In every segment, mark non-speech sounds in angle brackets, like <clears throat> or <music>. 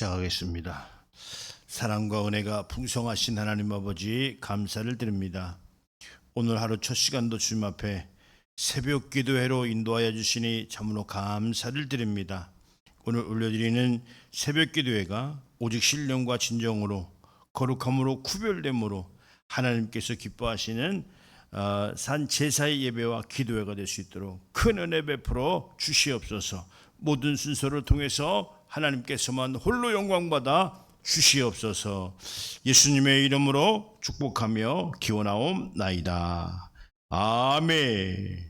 시작하겠습니다. 사랑과 은혜가 풍성하신 하나님 아버지 감사를 드립니다. 오늘 하루 첫 시간도 주님 앞에 새벽 기도회로 인도하여 주시니 참으로 감사를 드립니다. 오늘 올려드리는 새벽 기도회가 오직 신령과 진정으로 거룩함으로 구별됨으로 하나님께서 기뻐하시는 어, 산 제사의 예배와 기도회가 될 수 있도록 큰 은혜 베풀어 주시옵소서. 모든 순서를 통해서 하나님께서만 홀로 영광 받아 주시옵소서. 예수님의 이름으로 축복하며 기원하옵나이다. 아멘.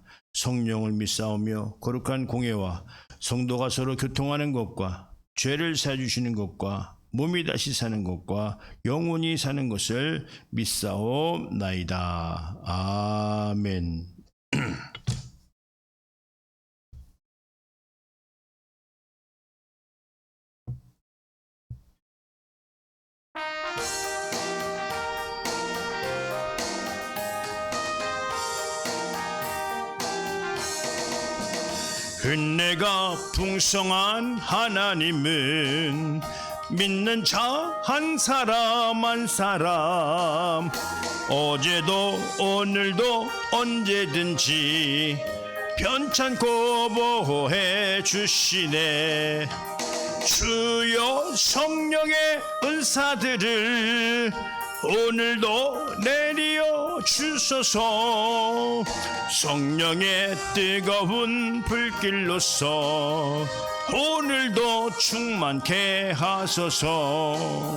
성령을 믿사오며 거룩한 공예와 성도가 서로 교통하는 것과 죄를 사주시는 것과 몸이 다시 사는 것과 영원히 사는 것을 믿사옵나이다. 아멘. <clears throat> 은혜가 풍성한 하나님은 믿는 자 한 사람 한 사람. 어제도 오늘도 언제든지 편찮고 보호해 주시네. 주여 성령의 은사들을 오늘도 내리어 주소서. 성령의 뜨거운 불길로서 오늘도 충만케 하소서.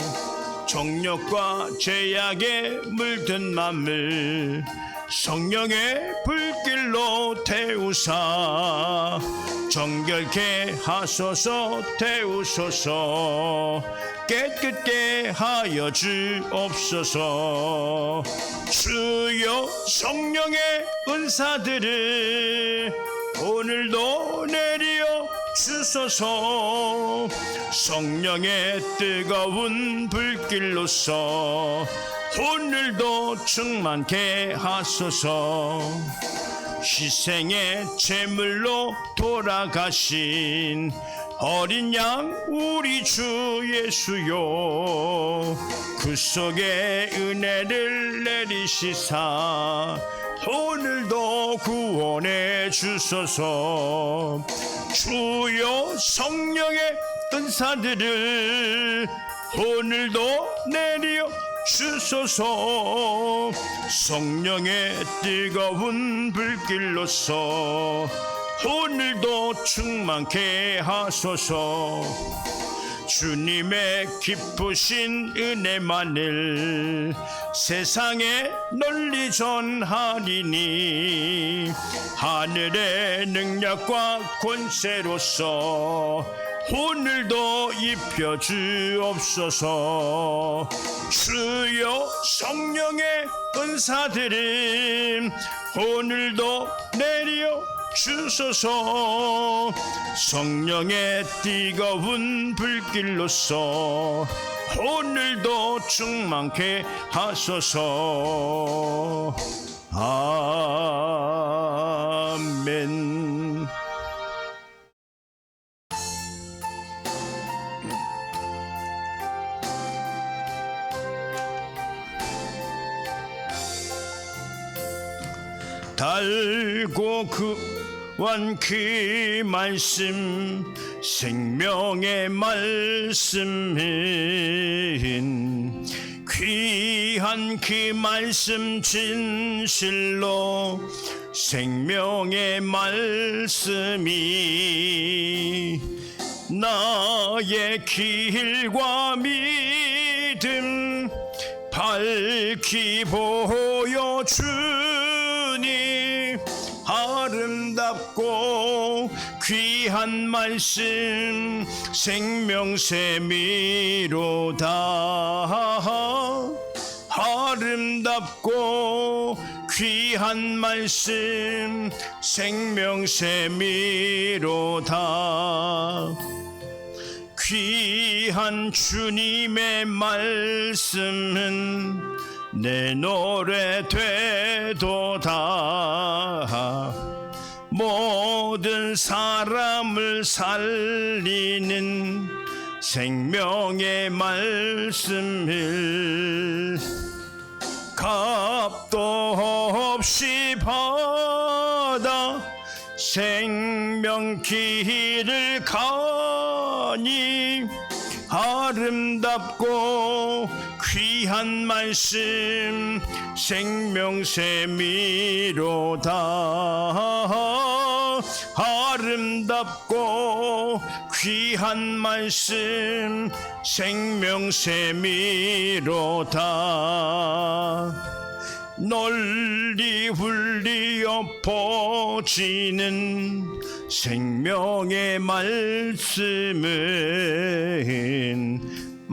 정욕과 죄악에 물든 맘을 성령의 불길로 태우사 정결케 하소서 태우소서 깨끗게 하여 주옵소서. 주여 성령의 은사들을 오늘도 내리어 주소서. 성령의 뜨거운 불길로서 오늘도 충만케 하소서. 희생의 제물로 돌아가신 어린 양 우리 주 예수요. 그 속에 은혜를 내리시사 오늘도 구원해 주소서. 주여 성령의 은사들을 오늘도 내리어 주소서. 성령의 뜨거운 불길로서 오늘도 충만케 하소서. 주님의 기쁘신 은혜만을 세상에 널리 전하리니 하늘의 능력과 권세로서 오늘도 입혀 주옵소서. 주여 성령의 은사들은 오늘도 내려 주소서. 성령의 뜨거운 불길로서 오늘도 충만케 하소서. 아멘. 달고 그 완그 말씀 생명의 말씀은 귀한 그 말씀 진실로 생명의 말씀이 나의 길과 믿음 밝히 보여주 아름답고 귀한 말씀 생명샘이로다. 아름답고 귀한 말씀 생명샘이로다. 귀한 주님의 말씀은 내 노래 되도다 모든 사람을 살리는 생명의 말씀을 값도 없이 받아 생명 길을 가니 아름답고 귀한 말씀 생명샘이로다. 아름답고 귀한 말씀 생명샘이로다. 널리 울리어 퍼지는 생명의 말씀은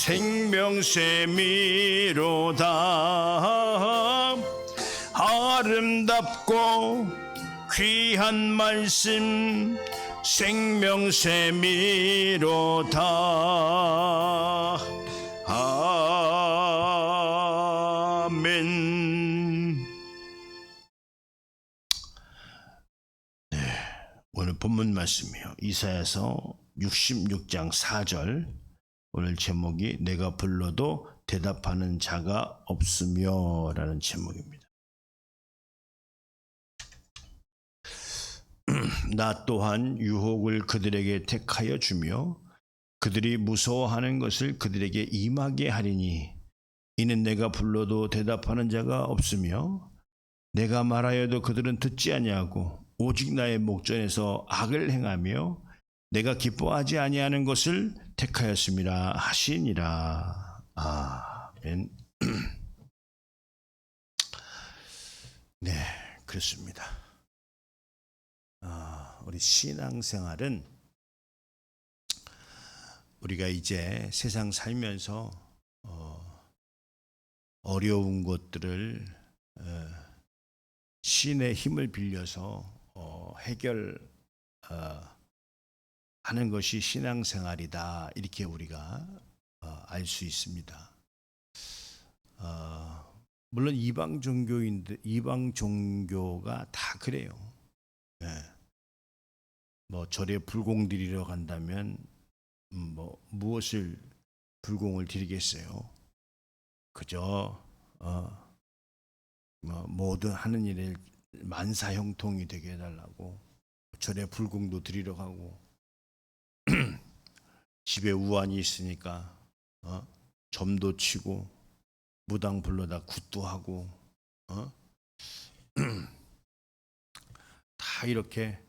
생명샘이로다. 아름답고 귀한 말씀 생명샘이로다. 아멘. 네, 오늘 본문 말씀이요. 이사야서 66장 4절 오늘 제목이 내가 불러도 대답하는 자가 없으며 라는 제목입니다. <clears throat> 나 또한 유혹을 그들에게 택하여 주며 그들이 무서워하는 것을 그들에게 임하게 하리니 이는 내가 불러도 대답하는 자가 없으며 내가 말하여도 그들은 듣지 아니하고 오직 나의 목전에서 악을 행하며 내가 기뻐하지 아니하는 것을 택하였습니다. 하시니라. 아멘. <clears throat> 네 그렇습니다. 아, 우리 신앙생활은 우리가 이제 세상 살면서 어, 어려운 것들을 어, 신의 힘을 빌려서 어, 해결 어, 하는 것이 신앙생활이다 이렇게 우리가 어, 알수 있습니다. 어, 물론 이방 종교인들 이방 종교가 다 그래요. 예. 뭐 절에 불공 드리러 간다면 음, 뭐 무엇을 불공을 드리겠어요? 그저 어, 뭐 모든 하는 일에 만사 형통이 되게 해달라고 절에 불공도 드리러 가고 집에 우환이 있으니까 어? 점도 치고 무당 불러다 굿도 하고 어? <clears throat> 다 이렇게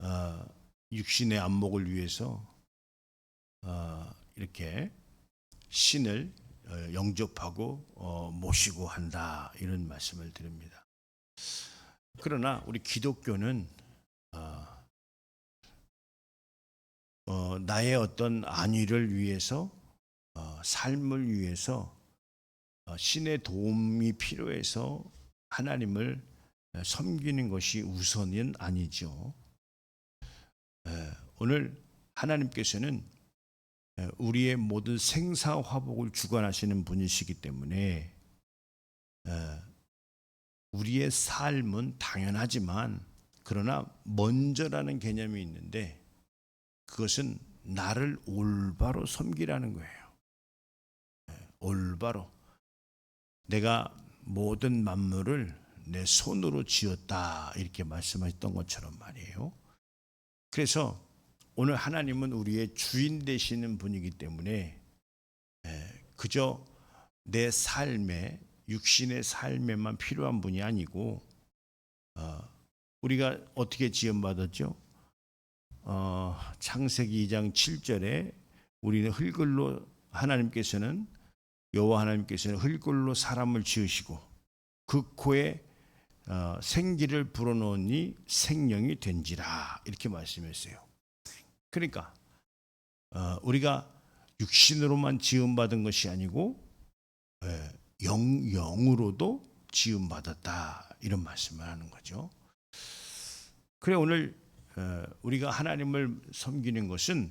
어, 육신의 안목을 위해서 어, 이렇게 신을 어, 영접하고 어, 모시고 한다 이런 말씀을 드립니다. 그러나 우리 기독교는 어, 어, 나의 어떤 안위를 위해서 어, 삶을 위해서 어, 신의 도움이 필요해서 하나님을 어, 섬기는 것이 우선은 아니죠. 에, 오늘 하나님께서는 에, 우리의 모든 생사 화복을 주관하시는 분이시기 때문에 에, 우리의 삶은 당연하지만 그러나 먼저라는 개념이 있는데 그것은 나를 올바로 섬기라는 거예요. 예, 올바로 내가 모든 만물을 내 손으로 지었다 이렇게 말씀하셨던 것처럼 말이에요. 그래서 오늘 하나님은 우리의 주인 되시는 분이기 때문에 예, 그저 내 삶에 육신의 삶에만 필요한 분이 아니고 어, 우리가 어떻게 지음받았죠? 어, 창세기 2장 7절에 우리는 흙을로 하나님께서는 여호와 하나님께서는 흙을로 사람을 지으시고 그 코에 어, 생기를 불어넣으니 생명이 된지라 이렇게 말씀했어요. 그러니까 어, 우리가 육신으로만 지음받은 것이 아니고 예, 영 영으로도 지음받았다 이런 말씀을 하는 거죠. 그래 오늘 어, 우리가 하나님을 섬기는 것은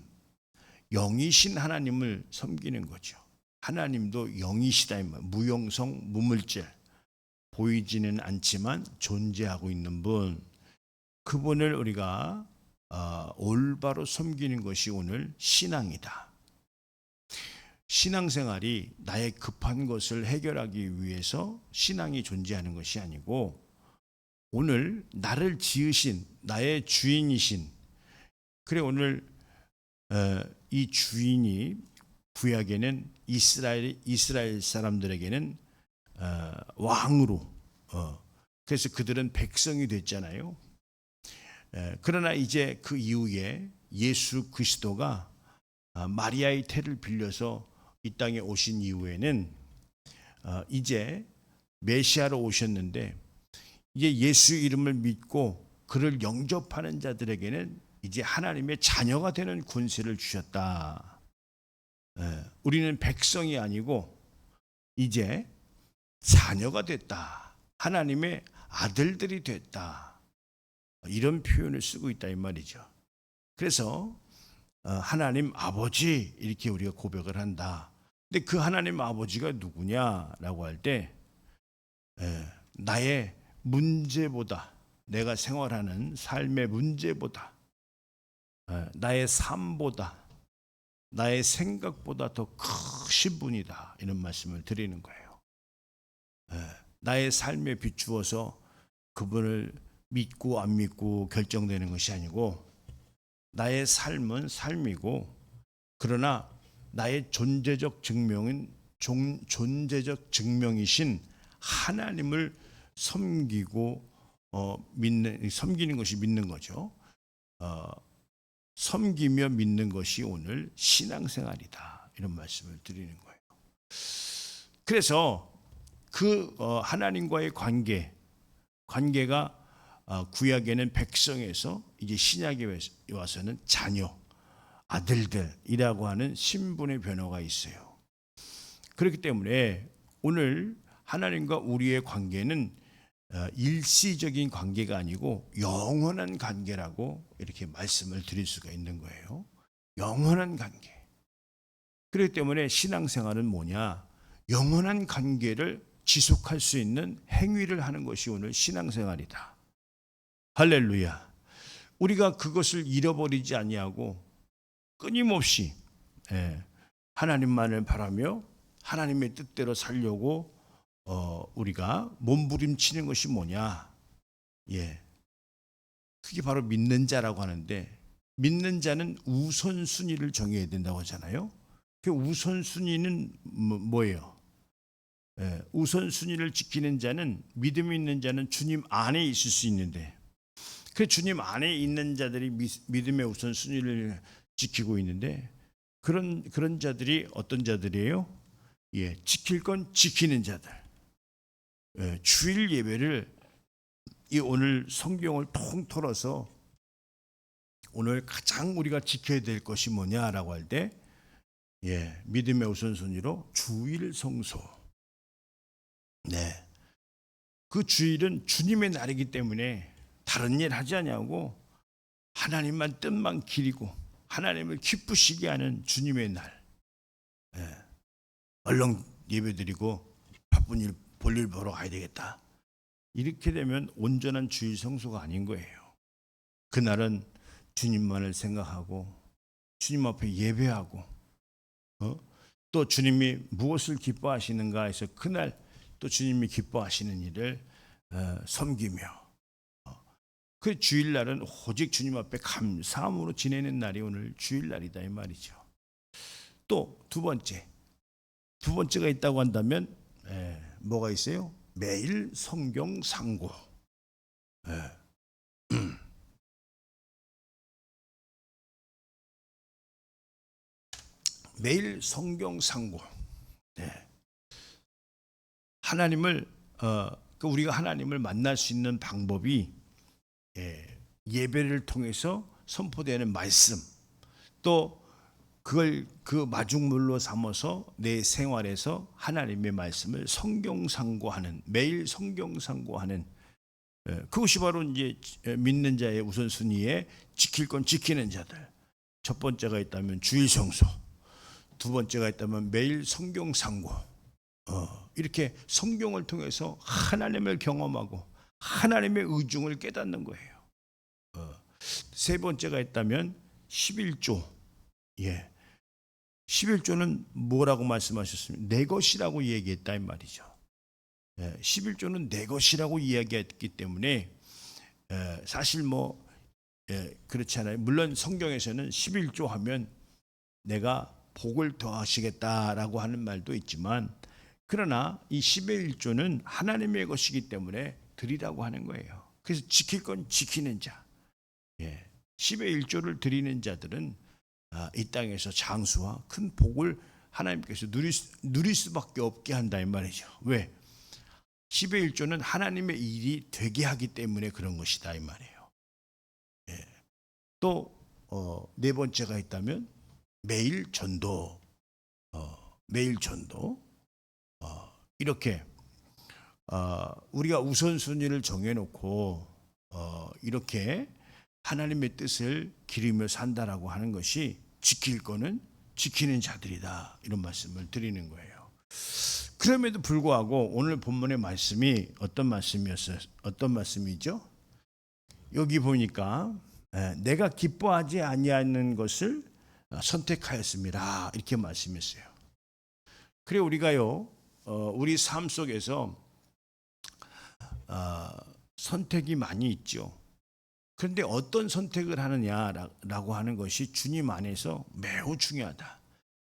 영이신 하나님을 섬기는 거죠. 하나님도 영이시다. 무용성 무물질 보이지는 않지만 존재하고 있는 분 그분을 우리가 어, 올바로 섬기는 것이 오늘 신앙이다. 신앙생활이 나의 급한 것을 해결하기 위해서 신앙이 존재하는 것이 아니고 오늘 나를 지으신 나의 주인이신 그래 오늘 어, 이 주인이 구약에는 이스라엘 이스라엘 사람들에게는 어, 왕으로 어, 그래서 그들은 백성이 됐잖아요. 에, 그러나 이제 그 이후에 예수 그리스도가 아, 마리아의 태를 빌려서 이 땅에 오신 이후에는 어, 이제 메시아로 오셨는데 이제 예수 이름을 믿고 그를 영접하는 자들에게는 이제 하나님의 자녀가 되는 권세를 주셨다. 예, 우리는 백성이 아니고 이제 자녀가 됐다. 하나님의 아들들이 됐다. 이런 표현을 쓰고 있다 이 말이죠. 그래서 어, 하나님 아버지 이렇게 우리가 고백을 한다. 근데 그 하나님 아버지가 누구냐라고 할 때 나의 문제보다 내가 생활하는 삶의 문제보다 에, 나의 삶보다 나의 생각보다 더 크신 분이다 이런 말씀을 드리는 거예요. 에, 나의 삶에 비추어서 그분을 믿고 안 믿고 결정되는 것이 아니고 나의 삶은 삶이고 그러나 나의 존재적 증명은 존, 존재적 증명이신 하나님을 섬기고 어, 믿는 섬기는 것이 믿는 거죠. 어, 섬기며 믿는 것이 오늘 신앙생활이다 이런 말씀을 드리는 거예요. 그래서 그 어, 하나님과의 관계 관계가 어, 구약에는 백성에서 이제 신약에 와서는 자녀 아들들이라고 하는 신분의 변화가 있어요. 그렇기 때문에 오늘 하나님과 우리의 관계는 어, 일시적인 관계가 아니고 영원한 관계라고 이렇게 말씀을 드릴 수가 있는 거예요. 영원한 관계. 그렇기 때문에 신앙생활은 뭐냐? 영원한 관계를 지속할 수 있는 행위를 하는 것이 오늘 신앙생활이다. 할렐루야. 우리가 그것을 잃어버리지 아니하고 끊임없이 예, 하나님만을 바라며 하나님의 뜻대로 살려고 어, 우리가 몸부림치는 것이 뭐냐? 예. 그게 바로 믿는 자라고 하는데 믿는 자는 우선순위를 정해야 된다고 하잖아요. 그 우선순위는 뭐, 뭐예요? 예, 우선순위를 지키는 자는 믿음 있는 자는 주님 안에 있을 수 있는데 그 주님 안에 있는 자들이 믿음의 우선순위를 지키고 있는데 그런 그런 자들이 어떤 자들이에요? 예, 지킬 건 지키는 자들. 예, 주일 예배를 이 오늘 성경을 통틀어서 오늘 가장 우리가 지켜야 될 것이 뭐냐라고 할 때, 예, 믿음의 우선순위로 주일 성소. 네. 그 주일은 주님의 날이기 때문에 다른 일 하지 않냐고 하나님만 뜻만 기리고 하나님을 기쁘시게 하는 주님의 날. 예. 얼른 예배드리고 바쁜 일 볼일 보러 가야 되겠다. 이렇게 되면 온전한 주일 성수가 아닌 거예요. 그날은 주님만을 생각하고 주님 앞에 예배하고 어? 또 주님이 무엇을 기뻐하시는가 해서 그날 또 주님이 기뻐하시는 일을 어, 섬기며 어, 그 주일날은 오직 주님 앞에 감사함으로 지내는 날이 오늘 주일날이다 이 말이죠. 또 두 번째 두 번째가 있다고 한다면 에, 뭐가 있어요? 매일 성경 상고. 예. <clears throat> 매일 성경 상고. 네. 하나님을 어, 그 우리가 하나님을 만날 수 있는 방법이 예, 예배를 통해서 선포되는 말씀 또 그걸 그 마중물로 삼아서 내 생활에서 하나님의 말씀을 성경상고하는 매일 성경상고하는 예, 그것이 바로 이제 믿는 자의 우선순위에 지킬 건 지키는 자들. 첫 번째가 있다면 주일 성소, 두 번째가 있다면 매일 성경 상고. 어, 이렇게 성경을 통해서 하나님을 경험하고 하나님의 의중을 깨닫는 거예요. 어, 세 번째가 있다면 11조. 예. 11조는 뭐라고 말씀하셨습니까? 내 것이라고 얘기했다 이 말이죠. 예, 11조는 내 것이라고 이야기했기 때문에 예, 사실 뭐 예, 그렇지 않아요. 물론 성경에서는 11조 하면 내가 복을 더하시겠다라고 하는 말도 있지만 그러나 이 11조는 하나님의 것이기 때문에 드리라고 하는 거예요. 그래서 지킬 건 지키는 자. 예. 10의 1조를 드리는 자들은 아, 이 땅에서 장수와 큰 복을 하나님께서 누릴, 수- 누릴 수밖에 없게 한다 이 말이죠. 왜? 10의 1조는 하나님의 일이 되게 하기 때문에 그런 것이다 이 말이에요. 예. 또 어, 네 번째가 있다면 매일 전도, 어, 매일 전도 어, 이렇게 어, 우리가 우선순위를 정해놓고 어, 이렇게 하나님의 뜻을 기리며 산다라고 하는 것이 지킬 거는 지키는 자들이다 이런 말씀을 드리는 거예요. 그럼에도 불구하고 오늘 본문의 말씀이 어떤 말씀이었어요? 어떤 말씀이죠? 여기 보니까 에, 내가 기뻐하지 아니하는 것을 어, 선택하였습니다. 이렇게 말씀했어요. 그래 우리가요, 어, 우리 삶 속에서 어, 선택이 많이 있죠. 그런데 어떤 선택을 하느냐라고 하는 것이 주님 안에서 매우 중요하다.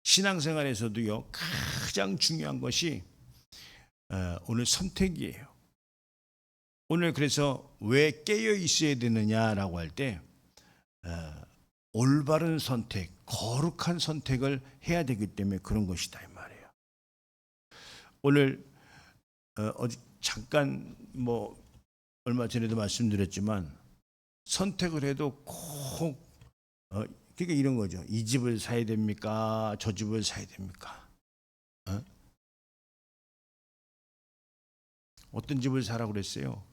신앙생활에서도요 가장 중요한 것이 어, 오늘 선택이에요. 오늘 그래서 왜 깨어 있어야 되느냐라고 할때 어, 올바른 선택, 거룩한 선택을 해야 되기 때문에 그런 것이다 이 말이에요. 오늘 어, 잠깐 뭐 얼마 전에도 말씀드렸지만 선택을 해도 꼭 어, 그러니까 이런 거죠. 이 집을 사야 됩니까? 저 집을 사야 됩니까? 어? 어떤 집을 사라고 그랬어요?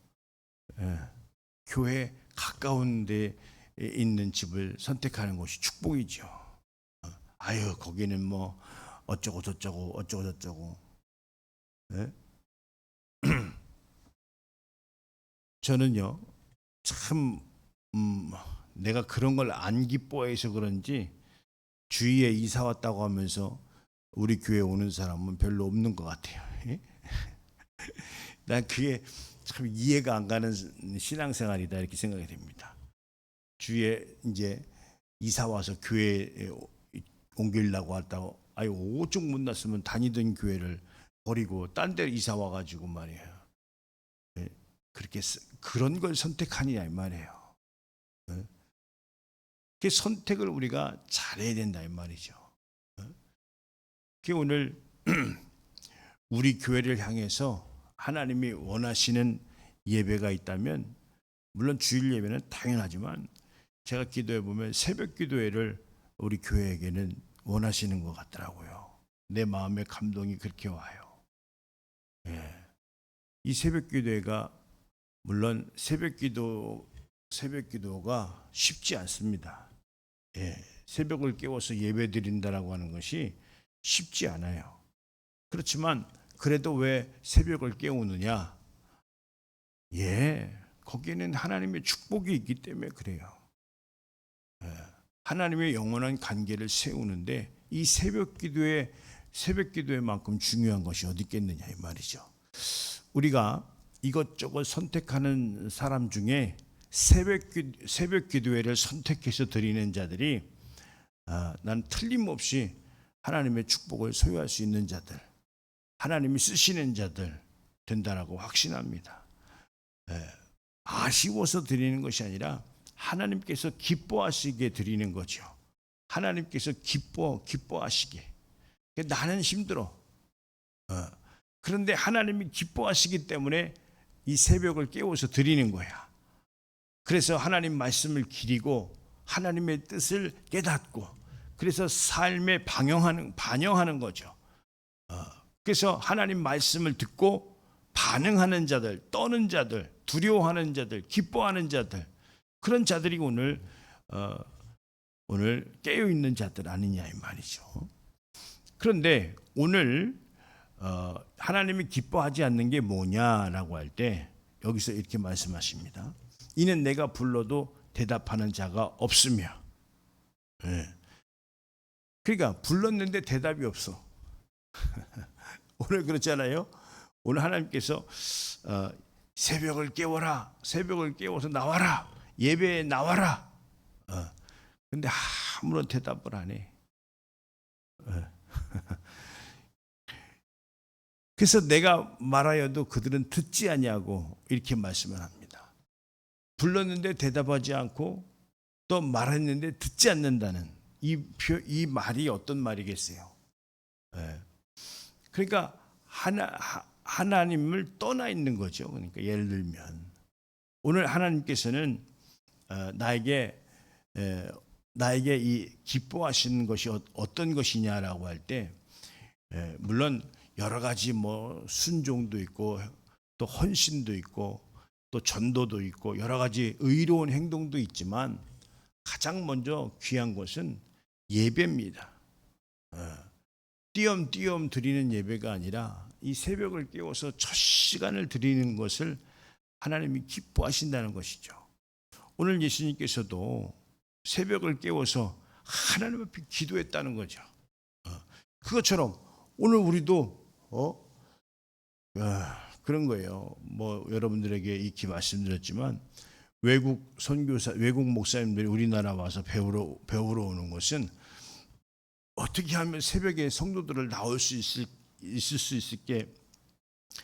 예, 교회 가까운 데 있는 집을 선택하는 것이 축복이죠. 어, 아유 거기는 뭐 어쩌고 저쩌고 어쩌고 저쩌고. 예? <clears throat> 저는요 참 음, 내가 그런 걸 안 기뻐해서 그런지 주위에 이사 왔다고 하면서 우리 교회 오는 사람은 별로 없는 것 같아요. 예? <laughs> 난 그게 참 이해가 안 가는 신앙생활이다 이렇게 생각이 됩니다. 주위에 이제 이사 와서 교회에 옮기려고 했다고 아유 오죽 못 났으면 다니던 교회를 버리고 딴데 이사 와가지고 말이에요. 예? 그렇게 쓰- 그런 걸 선택하느냐 이 말이에요. 그 선택을 우리가 잘해야 된다 이 말이죠. 그 오늘 <clears throat> 우리 교회를 향해서 하나님이 원하시는 예배가 있다면 물론 주일 예배는 당연하지만 제가 기도해 보면 새벽 기도회를 우리 교회에게는 원하시는 것 같더라고요. 내 마음의 감동이 그렇게 와요. 예. 이 새벽 기도회가 물론 새벽 기도 새벽 기도가 쉽지 않습니다. 예, 새벽을 깨워서 예배 드린다라고 하는 것이 쉽지 않아요. 그렇지만 그래도 왜 새벽을 깨우느냐? 예, 거기에는 하나님의 축복이 있기 때문에 그래요. 예, 하나님의 영원한 관계를 세우는데 이 새벽 기도에 새벽 기도에만큼 중요한 것이 어디 있겠느냐 이 말이죠. 우리가 이것저것 선택하는 사람 중에 새벽 기, 새벽 기도회를 선택해서 드리는 자들이 아, 난 틀림없이 하나님의 축복을 소유할 수 있는 자들, 하나님이 쓰시는 자들 된다라고 확신합니다. 예, 아쉬워서 드리는 것이 아니라 하나님께서 기뻐하시게 드리는 거죠. 하나님께서 기뻐 기뻐하시게. 나는 힘들어. 어, 그런데 하나님이 기뻐하시기 때문에 이 새벽을 깨워서 드리는 거야. 그래서 하나님 말씀을 기리고 하나님의 뜻을 깨닫고 그래서 삶에 방영하는 반영하는 거죠. 어, 그래서 하나님 말씀을 듣고 반응하는 자들, 떠는 자들, 두려워하는 자들, 기뻐하는 자들 그런 자들이 오늘 어, 오늘 깨어 있는 자들 아니냐 이 말이죠. 그런데 오늘 어, 하나님이 기뻐하지 않는 게 뭐냐라고 할 때 여기서 이렇게 말씀하십니다. 이는 내가 불러도 대답하는 자가 없으며. 예. 그러니까 불렀는데 대답이 없어. <laughs> 오늘 그렇잖아요. 오늘 하나님께서 어, 새벽을 깨워라, 새벽을 깨워서 나와라, 예배에 나와라. 어. 근데 아무런 대답을 안 해. 어. <laughs> 그래서 내가 말하여도 그들은 듣지 아니하고 이렇게 말씀을 합니다. 불렀는데 대답하지 않고 또 말했는데 듣지 않는다는 이, 표, 이 말이 어떤 말이겠어요? 예. 그러니까 하나, 하, 하나님을 떠나 있는 거죠. 그러니까 예를 들면 오늘 하나님께서는 어, 나에게 에, 나에게 이 기뻐하시는 것이 어- 어떤 것이냐라고 할 때 물론 여러 가지 뭐 순종도 있고 또 헌신도 있고 또 전도도 있고 여러 가지 의로운 행동도 있지만 가장 먼저 귀한 것은 예배입니다. 어, 띄엄띄엄 드리는 예배가 아니라 이 새벽을 깨워서 첫 시간을 드리는 것을 하나님이 기뻐하신다는 것이죠. 오늘 예수님께서도 새벽을 깨워서 하나님 앞에 기도했다는 거죠. 어, 그것처럼 오늘 우리도 어 아, 그런 거예요. 뭐 여러분들에게 익히 말씀드렸지만 외국 선교사, 외국 목사님들이 우리나라 와서 배우러 배우러 오는 것은 어떻게 하면 새벽에 성도들을 나올 수 있을 있을 수 있게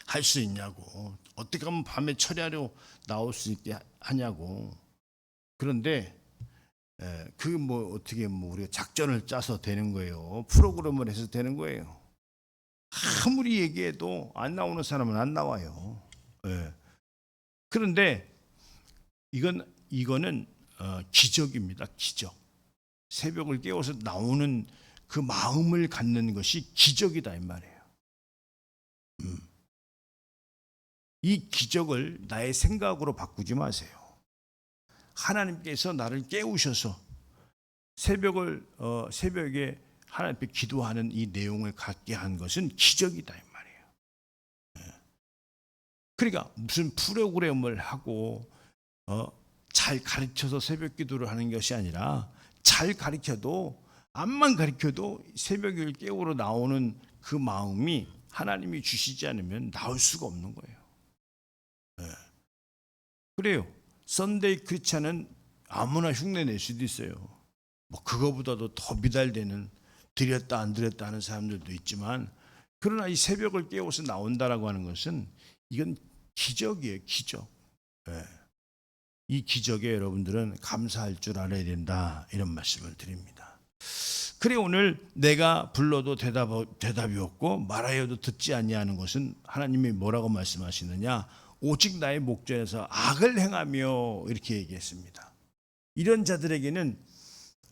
할 수 있냐고 어떻게 하면 밤에 철야로 나올 수 있게 하냐고. 그런데 그 뭐 어떻게 뭐 우리가 작전을 짜서 되는 거예요. 프로그램을 해서 되는 거예요 아무리 얘기해도 안 나오는 사람은 안 나와요. 예. 그런데 이건 이거는 어, 기적입니다. 기적. 새벽을 깨워서 나오는 그 마음을 갖는 것이 기적이다 이 말이에요. 음. 이 기적을 나의 생각으로 바꾸지 마세요. 하나님께서 나를 깨우셔서 새벽을 어, 새벽에 하나님 앞에 기도하는 이 내용을 갖게 한 것은 기적이다 이 말이에요. 예. 그러니까 무슨 프로그램을 하고 어, 잘 가르쳐서 새벽 기도를 하는 것이 아니라 잘 가르쳐도 암만 가르쳐도 새벽을 깨우러 나오는 그 마음이 하나님이 주시지 않으면 나올 수가 없는 거예요. 네. 그래요. 썬데이 크리스찬은 아무나 흉내 낼 수도 있어요. 뭐 그거보다도 더 미달되는 드렸다 안 드렸다 하는 사람들도 있지만 그러나 이 새벽을 깨워서 나온다라고 하는 것은 이건 기적이에요, 기적. 네. 이 기적에 여러분들은 감사할 줄 알아야 된다 이런 말씀을 드립니다. 그래 오늘 내가 불러도 대답 대답이 없고 말하여도 듣지 아니하는 것은 하나님이 뭐라고 말씀하시느냐? 오직 나의 목전에서 악을 행하며 이렇게 얘기했습니다. 이런 자들에게는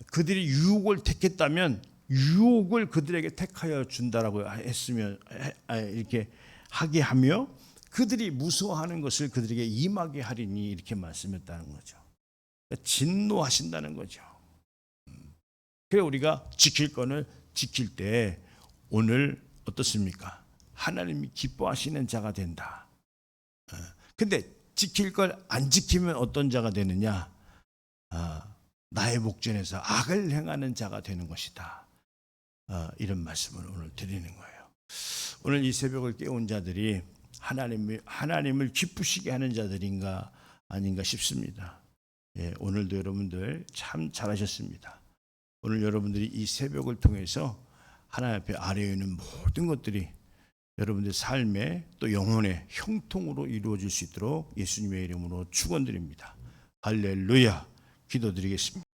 그들이 유혹을 택했다면 유혹을 그들에게 택하여 준다라고 했으면 이렇게 하게 하며 그들이 무서워하는 것을 그들에게 임하게 하리니 이렇게 말씀했다는 거죠. 그러니까 진노하신다는 거죠. 음. 그래 우리가 지킬 거는 지킬 때 오늘 어떻습니까? 하나님이 기뻐하시는 자가 된다. 어. 근데 지킬 걸 안 지키면 어떤 자가 되느냐? 아, 나의 목전에서 악을 행하는 자가 되는 것이다. 아, 이런 말씀을 오늘 드리는 거예요. 오늘 이 새벽을 깨운 자들이 하나님을 하나님을 기쁘시게 하는 자들인가 아닌가 싶습니다. 예, 오늘도 여러분들 참 잘하셨습니다. 오늘 여러분들이 이 새벽을 통해서 하나님 앞에 있는 모든 것들이 여러분들 삶에 또 영혼의 형통으로 이루어질 수 있도록 예수님의 이름으로 축원드립니다. 할렐루야. 기도드리겠습니다.